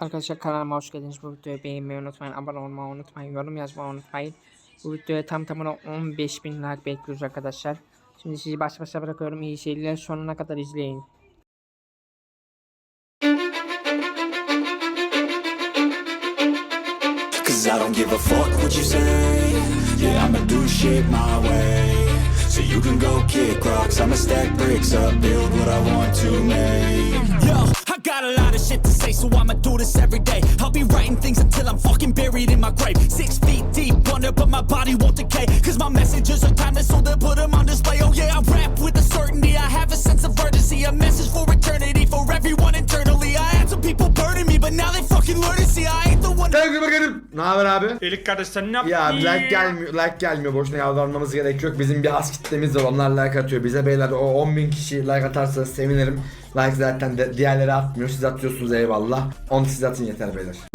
Arkadaşlar kanalıma hoş geldiniz. Bu videoyu beğenmeyi unutmayın. Abone olmayı unutmayın. Yorum yazmayı unutmayın. Bu videoya tam tamına 15.000 like bekliyoruz arkadaşlar. Şimdi sizi baş başa bırakıyorum. İyi seyirler. Sonuna kadar izleyin. Shit to say, so I'ma do this every day. I'll be writing things until I'm fucking buried in my grave. Six feet deep under, but my body won't decay. Cause my messages are timeless, so they'll put them on display. Oh yeah, I rap with a certainty. I have a sense of urgency, a message for eternity, for everyone internally. I had some people burning me, but now they fucking learn to see I ain't the one. Sevgili. Ne haber abi? Elik kardeş sen ne yaptın? Ya like gelmiyor, like gelmiyor. Boşuna yalvarmamız gerek yok. Bizim bir az kitlemiz var. Onlar like atıyor. Bize beyler o 10.000 kişi like atarsa sevinirim. Like zaten de, diğerleri atmıyor. Siz atıyorsunuz eyvallah. Onu siz atın yeter beyler.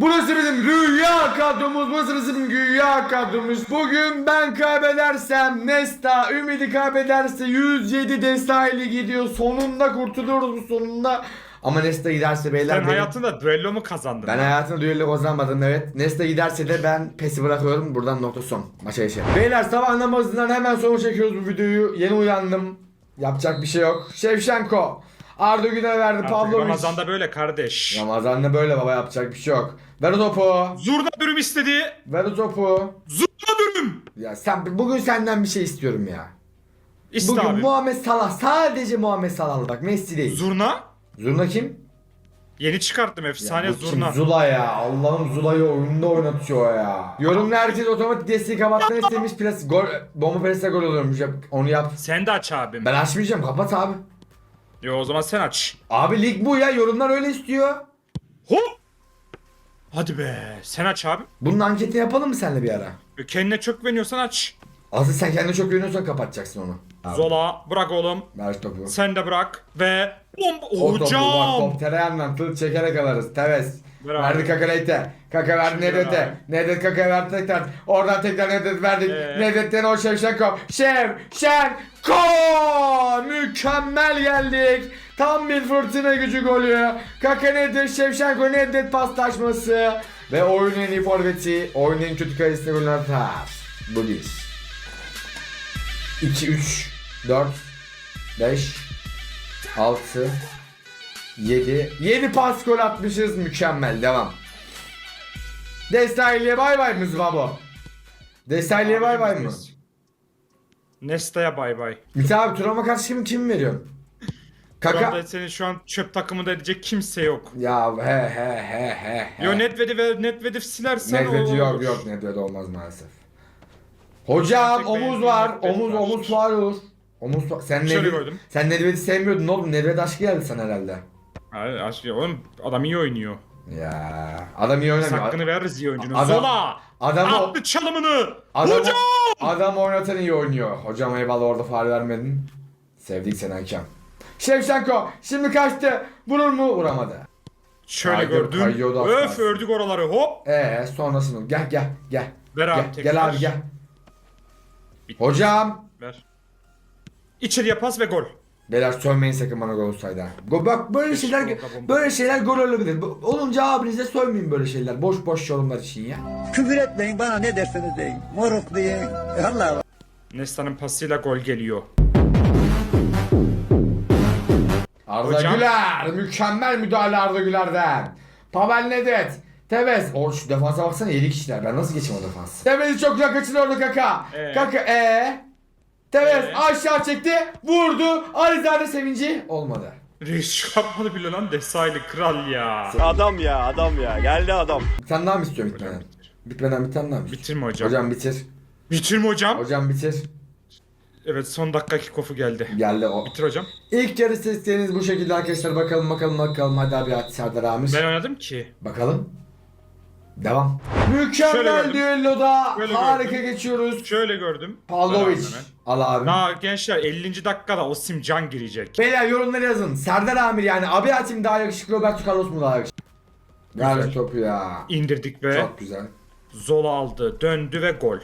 Burası bizim rüya kadromuz, burası bizim rüya kadromuz. Bugün ben kaybedersem Nesta, Ümidi kaybederse 107 destaylı gidiyor. Sonunda kurtuluyoruz bu sonunda. Ama Nesta giderse beyler Sen benim- hayatında düello mu kazandın? ben hayatımda düello kazanmadım evet. Nesta giderse de ben pesi bırakıyorum. Buradan nokta son. Maça geçelim. Beyler sabah namazından hemen sonra çekiyoruz bu videoyu. Yeni uyandım. Yapacak bir şey yok. Şevşenko. Arda Güler verdi. Artık Pavlovic. Ramazan'da böyle kardeş. Ramazan'da böyle baba yapacak bir şey yok. Ver o topu. Zurna dürüm istedi. Ver o topu. Zurna dürüm. Ya sen bugün senden bir şey istiyorum ya. İste Bugün abi. Muhammed Salah sadece Muhammed Salah bak Messi değil. Zurna. Zurna kim? Yeni çıkarttım Ya efsane kim? zurna. Zula ya. Allah'ım Zula'yı oyunda oynatıyor ya. Yorumda herkes otomatik desteği kapatmanı istemiş. Pres, gol, bomba presle gol oluyormuş. Onu yap. Sen de aç abim. Ben açmayacağım. Kapat abi. Yo o zaman sen aç. Abi lig bu ya. Yorumlar öyle istiyor. Hop. Hadi be. Sen aç abi. Bunun anketini yapalım mı seninle bir ara? E, Kendine çok güveniyorsan aç. Asıl sen kendine çok güveniyorsan kapatacaksın onu. Abi, Zola bırak oğlum. Ver topu. Sen de bırak. Ve bomba. O topu bak Hocam. top tereyağından tıl çekerek alırız. Tevez. Bravo. Verdi Kaka Leyte. Kaka verdi Şimdi Nedet'e. abi. Nedet Kaka verdi tekrar. Oradan tekrar Nedet verdik. Ee? Nedet'ten o Şevşenko. Şevşenko! Mükemmel geldik. Tam bir fırtına gücü golü. Kaka Nedet, Şevşenko Nedet paslaşması. Ve oyunun en iyi forveti, oyunun en kötü kalesine golünü atar. Bu bir. 2, 3, 4, 5, 6, 7. 7 pas gol atmışız. Mükemmel. Devam. Destayli'ye bay bay mı Zvabo? Destayli'ye bay bay mı? Nesta'ya bay bay. Mite abi Turam'a karşı kim, kim veriyorsun? Şu Kaka. anda senin şu an çöp takımında edecek kimse yok. Ya he he he he he. Yo Nedved'i ve Nedved'i silersen Nedved o yok olur. yok Nedved olmaz maalesef. Hocam Tek omuz var. Omuz omuz var olur. Omuz var. Sen Şöyle Nedved, gördüm. sen Nedved'i sevmiyordun oğlum. Nedved aşkı geldi sana herhalde. Hayır aşk ya oğlum adam iyi oynuyor. Ya adam iyi oynamıyor. hakkını veririz iyi oyuncunun. Adam- Zola! Adamı, Attı çalımını! adam, Hocam! adam oynatan iyi oynuyor. Hocam eyvallah orada faal vermedin. Sevdik seni hakem. Şevşenko şimdi kaçtı. Vurur mu? Vuramadı. Şöyle kayıyordu az Öf kalsın. ördük oraları hop. Ee sonrasını gel gel gel. Ver abi Gel, tekrar. gel abi gel. Bitti. Hocam. Ver. İçeriye pas ve gol. Beyler sövmeyin sakın bana gol olsaydı. Go, bak böyle şeyler böyle şeyler gol olabilir. Olunca abinize sövmeyin böyle şeyler. Boş boş yorumlar için ya. Küfür etmeyin bana ne derseniz deyin. Moruk deyin. Allah Nesta'nın pasıyla gol geliyor. Arda Hocam. Güler. Mükemmel müdahale Arda Güler'den. Pavel Nedved. Tevez. O şu defansa baksana 7 kişiler. Ben nasıl geçeyim o defans? Tevez'i çok güzel kaçırıyordu Kaka. Ee? Kaka ee. Tevez Ee? aşağı çekti. Vurdu. Alizade sevinci. Olmadı. Reis şu yapmadı bile lan Desaylı kral ya. Adam ya adam ya geldi adam. Bir tane daha mı istiyorum bitmeden? Bitmeden bir tane daha mı istiyorsun? Bitirme hocam. Hocam bitir. Bitirme hocam. Hocam bitir. Evet son dakika kickoff'u geldi. Geldi o. Bitir hocam. İlk yarı sesleriniz bu şekilde arkadaşlar. Bakalım bakalım bakalım. Hadi abi hadi Serdar Amir. Ben oynadım ki. Bakalım. Devam. Şöyle Mükemmel gördüm. düelloda Şöyle harika gördüm. geçiyoruz. Şöyle gördüm. Pavlovic. Ver abi Al abi. Daha gençler 50. dakikada Osim Can girecek. Beyler yorumları yazın. Serdar Amir yani abi Hatim daha yakışıklı Roberto Carlos mu daha yakışıklı? Ver Güzel. topu ya. İndirdik ve Çok güzel. Zola aldı, döndü ve gol.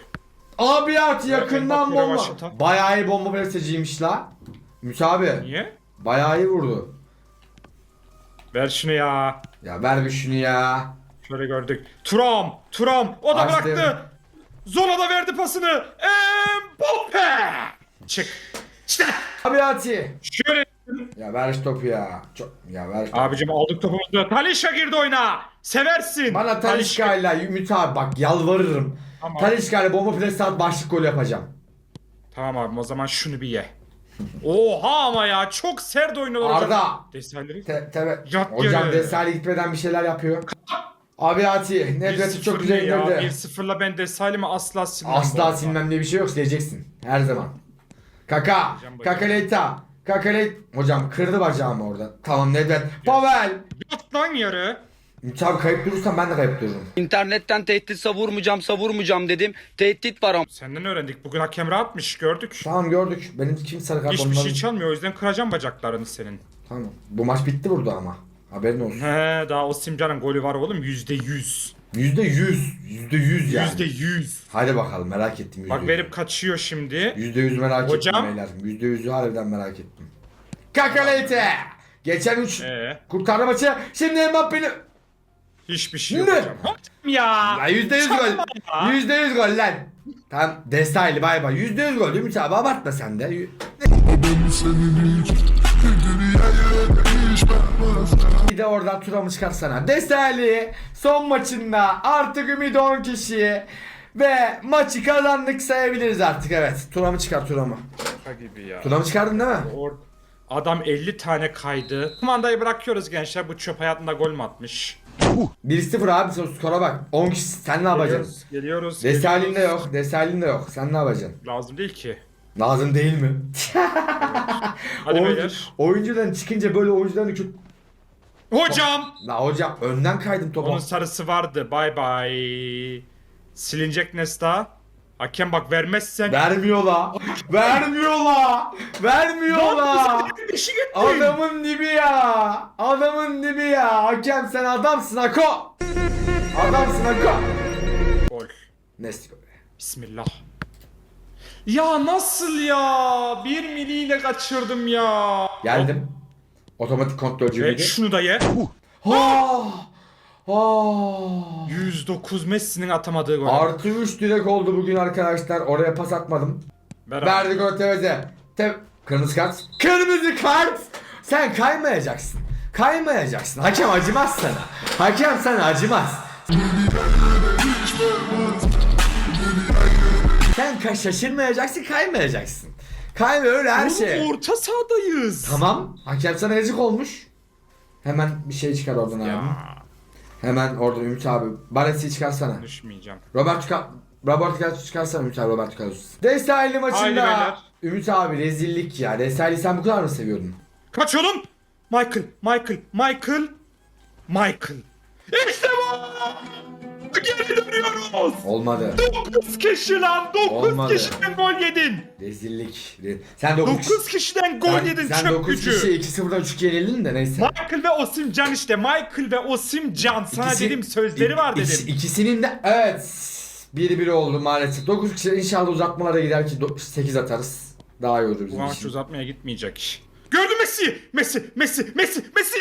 Abi at yakından bomba. Bayağı iyi bomba prestijiymiş la. Ümit abi. Niye? Bayağı iyi vurdu. Ver şunu ya. Ya ver bir şunu ya. Şöyle gördük. Turam, Turam. O da Açtı. bıraktı. Zola da verdi pasını. Mbappe. Çık. İşte. Abi ati. Şöyle. Ya ver şu topu ya. Çok ya ver. şu topu. Abicim aldık topumuzu. Talişka girdi oyuna. Seversin. Bana Talişka ile Ümit abi bak yalvarırım. Tamam. Talişka ile bomba presi at başlık gol yapacağım. Tamam abim o zaman şunu bir ye. Oha ama ya çok sert oynuyorlar hocam. Arda. Desailleri. Te. Yat Hocam. Desali gitmeden bir şeyler yapıyor. Abi Ati. Nedved'i çok 1-0 güzel indirdi. 1-0'la ben Desailler'i asla silmem. Asla silmem diye bir şey yok sileceksin. Her zaman. Kaka. Kakaleta. Kakaleta. Hocam kırdı bacağımı orada. Tamam Nedved. Pavel. Yat lan yere. Ümit abi kayıp durursan ben de kayıp dururum. İnternetten tehdit savurmayacağım savurmayacağım dedim. Tehdit var ama. Senden öğrendik. Bugün hakem rahatmış gördük. Tamam gördük. Benim kim sarı kart Hiçbir onların- şey çalmıyor o yüzden kıracağım bacaklarını senin. Tamam. Bu maç bitti burada ama. Haberin olsun. He daha o Simcan'ın golü var oğlum yüzde yüz. Yüzde yüz. Yüzde yüz yani. Yüzde yüz. Hadi bakalım merak ettim. Bak yüzde verip kaçıyor şimdi. Yüzde yüz merak Hocam? ettim beyler. Yüzde yüzü harbiden merak ettim. Kakalete. Geçen üç Ee, kurtardı maçı. Şimdi Mbappe'nin... hiçbir şey yok Ne? hocam. Ya. Ya yüzde yüz gol. Yüzde yüz gol lan. Tamam Destaylı bay bay. Yüzde yüz gol Ümit abi abartma sen de. Bir de oradan turamı çıkarsana. Destaylı son maçında artık Ümit 10 kişi ve maçı kazandık sayabiliriz artık evet. Turamı çıkar turamı. Şaka gibi ya. Turamı çıkardın değil mi? Or- Adam 50 tane kaydı. Kumandayı bırakıyoruz gençler. Bu çöp hayatında gol mü atmış? 1-0 abi skora bak. 10 kişi sen ne yapacaksın? Geliyoruz. Geliyoruz. Desalin de yok. Desalin de yok. Sen ne yapacaksın? Lazım değil ki. Lazım değil mi? Hadi beyler. oyuncudan çıkınca böyle oyuncuların kötü... Hocam. La hocam önden kaydım topa. Onun sarısı vardı. Bay bay. Silinecek Nesta. Hakem bak vermezsen. Vermiyor la. Vermiyor la. Vermiyor la. Adamın dibi ya. Adamın dibi ya. Hakem sen adamsın Ako. Adamsın Ako. Gol. Neyse. Bismillah. Ya nasıl ya? Bir miliyle kaçırdım ya. Geldim. Otomatik kontrolcü Ve miydi? şunu da ye. Ha. Ha. 109 Messi'nin atamadığı gol. Artı 3 direk oldu bugün arkadaşlar. Oraya pas atmadım. Ver abi. Verdi gol Tevez'e. Te Kırmızı kart. Kırmızı kart. Sen kaymayacaksın. Kaymayacaksın. Hakem acımaz sana. Hakem sana acımaz. Sen ka- şaşırmayacaksın, kaymayacaksın. Kayma öyle her Oğlum, şey. orta sahadayız. Tamam. Hakem sana yazık olmuş. Hemen bir şey çıkar oradan abi. Ya Hemen oradan Ümit abi. Baresi çıkarsana. düşmeyeceğim. Robert Carlos Robert Carlos çıkarsana Ümit abi Robert Carlos. Desaylı Haydi maçında beyler. Ümit abi rezillik ya. Desaylı sen bu kadar mı seviyordun? Kaç oğlum? Michael, Michael, Michael, Michael. İşte bu! Geri dönüyoruz. Olmadı. 9 kişi lan 9 Olmadı. kişiden gol yedin. Rezillik. Re- Sen 9 9 kişiden gol yedin sen çöp 9 gücü. kişi 2-0'dan 3 yenildin de neyse. Michael ve Osimcan işte. Michael ve Osimcan. Sana İkisi- dedim sözleri var İkisi- dedim. ikisinin de evet. Biri biri oldu maalesef. 9 kişi inşallah uzatmalara gider ki 8 atarız. Daha iyi olur Bu bizim maç için. uzatmaya gitmeyecek. Gördün Messi! Messi! Messi! Messi! Messi!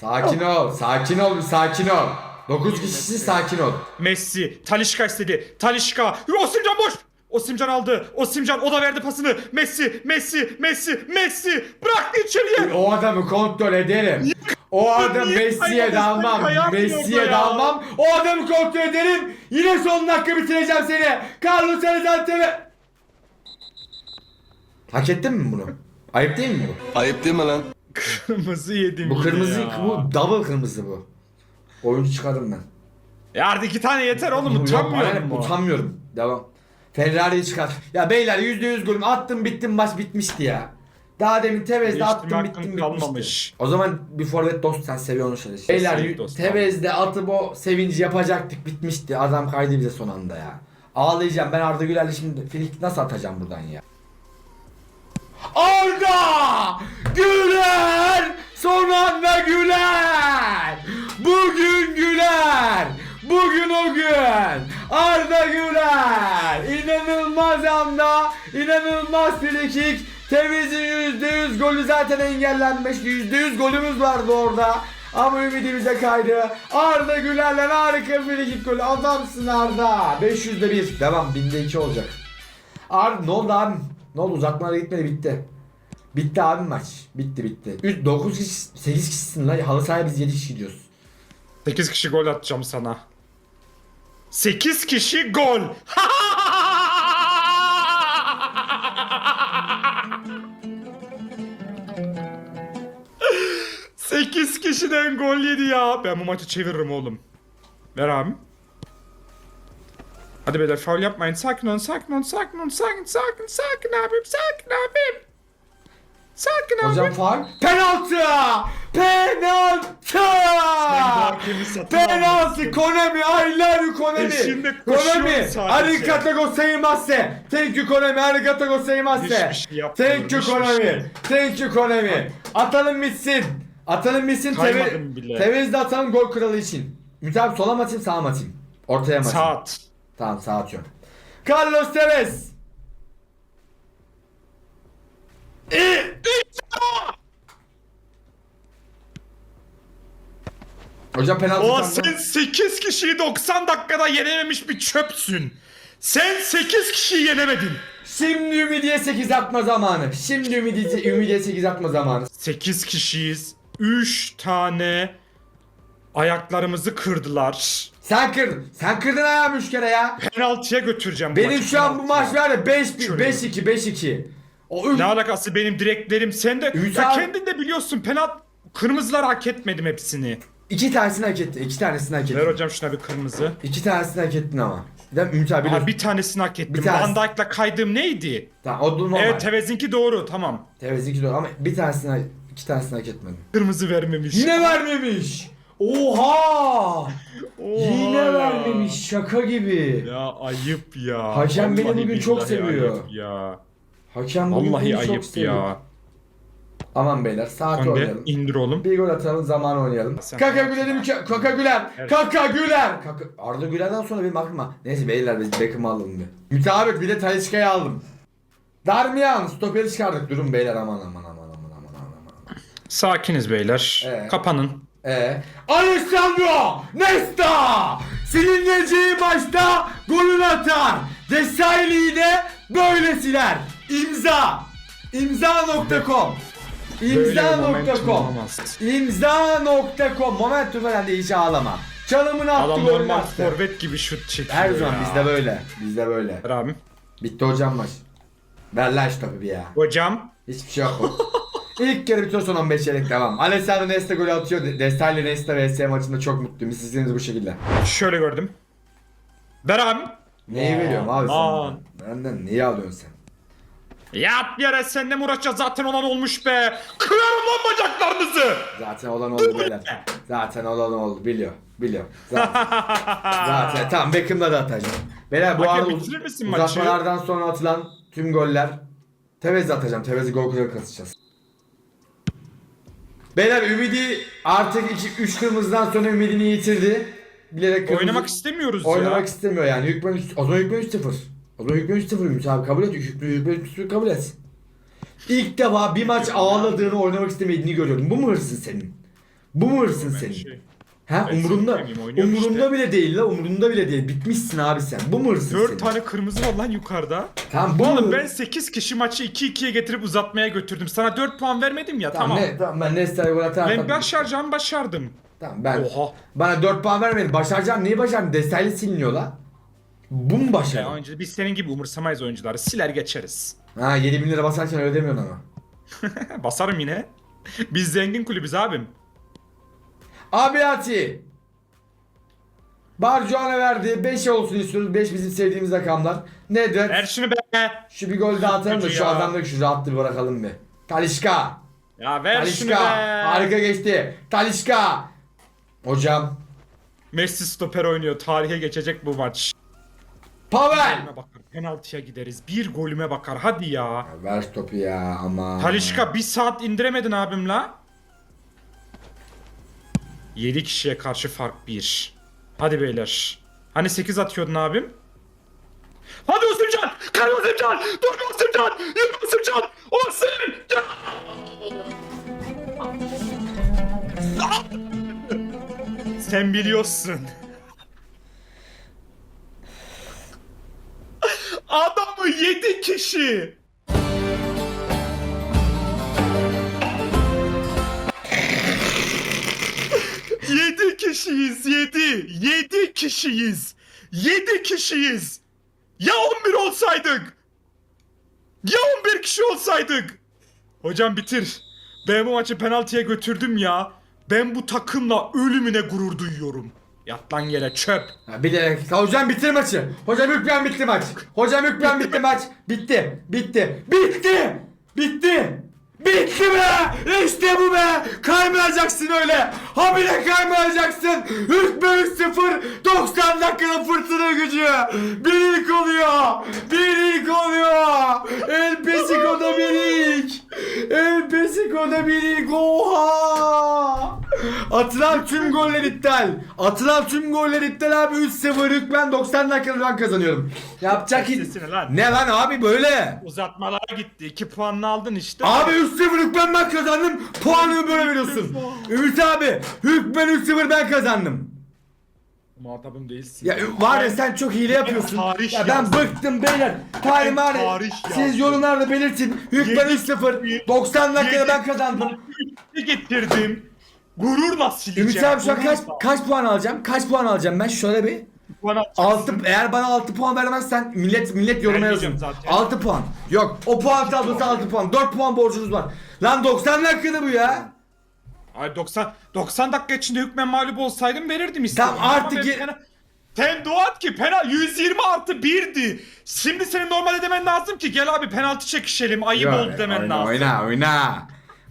Sakin ol. Sakin ol. Sakin ol. 9 kişisi sakin ol. Messi! Talişka istedi. Talişka! Osimcan boş! Osimcan aldı. Osimcan o da verdi pasını. Messi! Messi! Messi! Messi! Bıraktı içeriye! O adamı kontrol ederim. O adam Niye Messi'ye dalmam. Messi'ye ya. dalmam. O adamı kontrol ederim. Yine son dakika bitireceğim seni. Carlos Alexander. Hak ettin mi bunu? Ayıp değil mi bu? Ayıp değil mi lan? Kırmızı yedim Bu yine kırmızı, ya. bu double kırmızı bu. Oyuncu çıkarım ben. Ya artık iki tane yeter oğlum Yok, utanmıyor aynen? Utanmıyorum. Devam. Ferrari'yi çıkar. Ya beyler %100 golüm attım bittim maç bitmişti ya. Daha demin Tevez'de attım bittim kalmamış. bitmişti. O zaman bir forvet dost sen seviyorsun şöyle. Beyler Tevez'de atıp o sevinci yapacaktık bitmişti. Adam kaydı bize son anda ya. Ağlayacağım ben Arda Güler'le şimdi filik nasıl atacağım buradan ya? Arda Güler son anda Güler bugün Güler bugün o gün Arda Güler. İnanılmaz anda. inanılmaz frikik. Temiz'in %100 golü zaten engellenmiş. %100 golümüz vardı orada. Ama ümidimize kaydı. Arda Güler'le harika frikik golü. Adamsın Arda. 500'de 1. Devam. 1000'de 2 olacak. Arda ne oldu abi? Ne oldu? Uzatmalara gitmedi bitti. Bitti abi maç. Bitti bitti. 3, 9 kişi, 8 kişisin lan. Halı sahaya biz 7 kişi gidiyoruz. 8 kişi gol atacağım sana. 8 kişi gol. Sekiz kişiden gol yedi ya. Ben bu maçı çeviririm oğlum. Ver abi. Hadi beyler faul yapmayın. Sakin olun, sakin olun, sakin olun, sakin, sakin, sakin abim, sakin abim. Sakin abim. Hocam faul. Penaltı! Penaltı! Penaltı! Konami! I love you Konami! Peşinde koşuyor Konami! sadece. Arigato gozaimasu! Thank you Konami! Arigato gozaimasu! Hiçbir şey yapmıyorum, Thank you hiçbir Konami! şey. Thank you Konami! Atalım bitsin! Atalım bitsin! Kaymadım bile. Tevez de atalım gol kralı için. Ümit abi sola mı atayım sağa mı atayım? Ortaya mı atayım? Saat. Tamam sağ atıyorum. Carlos Tevez! Hocam penaltı O sen 8 kişiyi 90 dakikada yenememiş bir çöpsün. Sen 8 kişiyi yenemedin. Şimdi Ümidiye 8 atma zamanı. Şimdi Ümidiye, Ümidiye 8 atma zamanı. 8 kişiyiz. 3 tane ayaklarımızı kırdılar. Sen kırdın. Sen kırdın ayağımı 3 kere ya. Penaltıya götüreceğim bu Benim maçı, şu an bu maç var ya 5 1 Şöyle. 5 2 5 2. O Ne alakası benim direklerim sen de Ümit ya abi- kendin de biliyorsun penaltı kırmızılar hak etmedim hepsini. iki tanesini hak etti. iki tanesini hak Ver hocam şuna bir kırmızı. İki tanesini hak ettin ama. Değil mi? Ümit abi Aha, biliyorsun. bir tanesini hak ettim. Bir tanesi. Van Dijk'la kaydığım neydi? Tamam o normal. Evet Tevez'inki doğru tamam. Tevezinki doğru ama bir tanesini iki tanesini hak etmedin. Kırmızı vermemiş. Yine vermemiş. Oha! Oha Yine ya. vermemiş şaka gibi. Ya ayıp ya. Hakem beni Vallahi bugün çok billahi seviyor. Ayıp ya. Hakem bugün Vallahi beni çok ayıp seviyor. ya. Aman beyler saat Hande oynayalım. indir oğlum. Bir gol atalım zaman oynayalım. Sen- Kaka Güler'im mükemmel. Kaka Güler. Evet. Kaka Güler. Kaka... Arda Güler'den sonra benim aklıma. Neyse beyler biz Beckham'ı alalım bir. Mütabık bir de Talisca'yı aldım. Darmian stoperi çıkardık. Durun beyler aman aman aman aman aman aman aman. Sakiniz beyler. Ee? Kapanın. Eee? Alessandro Nesta silineceği maçta golünü atar. Desailly'yi de böyle siler. İmza. İmza.com İmza.com. İmza.com Momentum falan değil hiç ağlama. Çalımını attı Adam golünü normal attı. forvet gibi şut çekiyor Her zaman ya. bizde böyle. Bizde böyle. Ver abim. Bitti hocam maç. Ver lan şu topu bir ya. Hocam. Hiçbir şey yok. İlk yarı bitiyor son 15 çeyrek devam. Alessandro Nesta golü atıyor. Destalli Nesta vs maçında çok mutluyum. İstediğiniz bu şekilde. Şöyle gördüm. Ver abim. Neyi veriyorum abi sen? Benden neyi alıyorsun sen? Yat yere seninle mi uğraşacağız zaten olan olmuş be. Kırarım lan bacaklarınızı. Zaten olan oldu beyler. Zaten olan oldu biliyor. Biliyor. Zaten. Zaten tamam Beckham'da da atacağım. Beyler bu Hakem arada bitirir misin maçı? uzatmalardan sonra atılan tüm goller Tevez'e atacağım. Tevez'i gol kralı kasacağız. Beyler Ümidi artık 3 kırmızıdan sonra ümidini yitirdi. Bilerek kırmızı... Oynamak istemiyoruz Oynamak ya. istemiyor yani. Hükmen üst... O zaman hükmen 3-0. O zaman hükmen 3-0 Ümit abi kabul et. Hükmen, hükmen 3-0 kabul et. İlk defa bir maç ağladığını oynamak istemediğini görüyorum. Bu mu hırsın senin? Bu mu hırsın senin? Şey, Ha ben umurunda umurunda işte. bile değil la umurunda bile değil. Bitmişsin abi sen. Bu mu hırsın senin? 4 tane kırmızı var lan yukarıda. Tamam bu Oğlum mu? ben 8 kişi maçı 2-2'ye getirip uzatmaya götürdüm. Sana 4 puan vermedim ya Tamam, tamam. Ne, tamam ben Nesta'ya gol atar. Ben başaracağımı başardım. Tamam ben. Oha. Bana 4 puan vermedin. Başaracağım. Neyi başardın? Destekli siliniyor la. Bu mu oyuncu, biz senin gibi umursamayız oyuncuları. Siler geçeriz. Ha 7000 lira basarken öyle demiyorsun ama. Basarım yine. Biz zengin kulübüz abim. Abi Ati. Barcuan'a verdi. 5 olsun istiyoruz. 5 bizim sevdiğimiz rakamlar. Nedir? Ver şunu be. Şu bir gol daha atalım da şu ya. adamda şu rahatlığı bırakalım bir. Talişka. Ya ver şunu be. Talişka. Harika geçti. Talişka. Hocam. Messi stoper oynuyor. Tarihe geçecek bu maç. Pavel. Golüme bakar. Penaltıya gideriz. Bir golüme bakar. Hadi ya. Ya ver topu ya ama. Talişka bir saat indiremedin abim la. 7 kişiye karşı fark 1. Hadi beyler. Hani 8 atıyordun abim? Hadi Osimcan! Kale Osimcan! Dur Osimcan! Yürü Osimcan! Osimcan! Sen biliyorsun. Adamı yedi kişi. Yedi kişiyiz yedi. Yedi kişiyiz. Yedi kişiyiz. Ya 11 olsaydık? Ya 11 kişi olsaydık? Hocam bitir. Ben bu maçı penaltıya götürdüm ya. Ben bu takımla ölümüne gurur duyuyorum. Yat lan yere çöp. Ha, bir dakika. Hocam bitir maçı. Hocam Hükmen bitti maç. Hocam Hükmen bitti maç. Bitti. Bitti. Bitti. Bitti. Bitti be! İşte bu be! Kaymayacaksın öyle! Habire kaymayacaksın! Hükmen 3-0! 90 dakikada fırtına gücü! Bir ilk oluyor! Bir ilk oluyor! El Pesico'da bir ilk! El Pesico'da bir ilk! Oha! Atılan tüm goller iptal. Atılan tüm goller iptal abi 3-0 hükmen 90 dakikada ben kazanıyorum. Yapacak hiç... Sesini lan. Ne lan abi böyle? Uzatmalara gitti. 2 puanını aldın işte. Abi 3-0 hükmen ben kazandım. Puanı böyle veriyorsun. Ümit abi hükmen 3-0 ben kazandım. Muhatabım değilsin. Ya var ya sen çok hile yapıyorsun. tarih Ya ben yazdım. bıktım beyler. Tarih Ben mari. tarih Siz yazdım. yorumlarda belirtin. Hükmen Yedi- 3-0. 90 dakikada ben kazandım. Ne getirdim? Gururla sileceğim. Ümit abi şu an kaç, gururla. kaç puan alacağım? Kaç puan alacağım ben? Şöyle bir. Bana 6 eğer bana 6 puan vermezsen millet millet yoruma Vermeyeceğim yazın. zaten. 6 puan. Yok o puan tablosu 6 puan. 4 puan borcunuz var. Lan 90 dakikada bu ya. Ay 90 90 dakika içinde hükmen mağlup olsaydım verirdim istedim. Tamam, artık ben ye- Sen et ki penal 120 artı 1'di. Şimdi senin normalde demen lazım ki gel abi penaltı çekişelim ayıp oldu demen lazım. oyna oyna.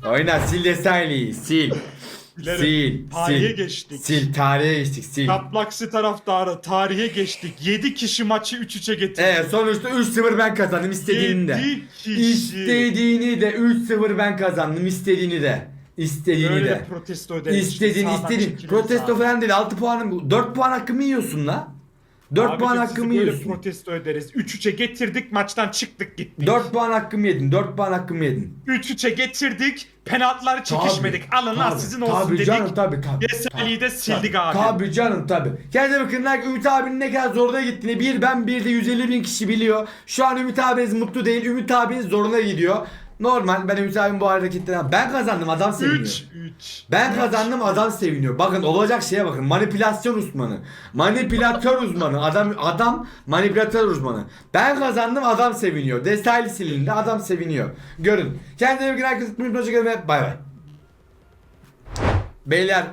Oyna sil desaylı sil. Bilerim. Sil. Tarihe sil. geçtik. Sil tarihe geçtik sil. Kaplaksi taraftarı tarihe geçtik. 7 kişi maçı 3-3'e getirdi. Evet sonuçta 3-0 ben kazandım istediğini de. Yedi kişi. İstediğini de 3-0 ben kazandım istediğini de. İstediğini Böyle de. protesto ederiz. İstediğin işte, sağdan istediğin. çekiliriz Protesto abi. falan değil 6 puanım 4 puan hakkımı yiyorsun la. 4 Abicim puan sizi hakkımı böyle yiyorsun. protesto ederiz. 3-3'e getirdik maçtan çıktık gittik. 4 puan hakkımı yedin. 4 puan hakkımı yedin. 3-3'e getirdik. Penaltıları çekişmedik. Alın lan tabii, sizin olsun tabii dedik. Canım, tabii tabii. Yesali'yi de sildik abi. Tabii canım tabii. Kendine bakın like Ümit abinin ne kadar zoruna gittiğini bir ben bir de 150 bin kişi biliyor. Şu an Ümit abiniz mutlu değil. Ümit abiniz zoruna gidiyor. Normal ben Ümit abinin bu hareketlerine ben kazandım adam seviniyor. 3 3. Ben kazandım adam seviniyor. Bakın olacak şeye bakın. Manipülasyon uzmanı. Manipülatör uzmanı. Adam adam manipülatör uzmanı. Ben kazandım adam seviniyor. Detaylı silindi adam seviniyor. Görün. Kendine bir gün herkes bay bay. Beyler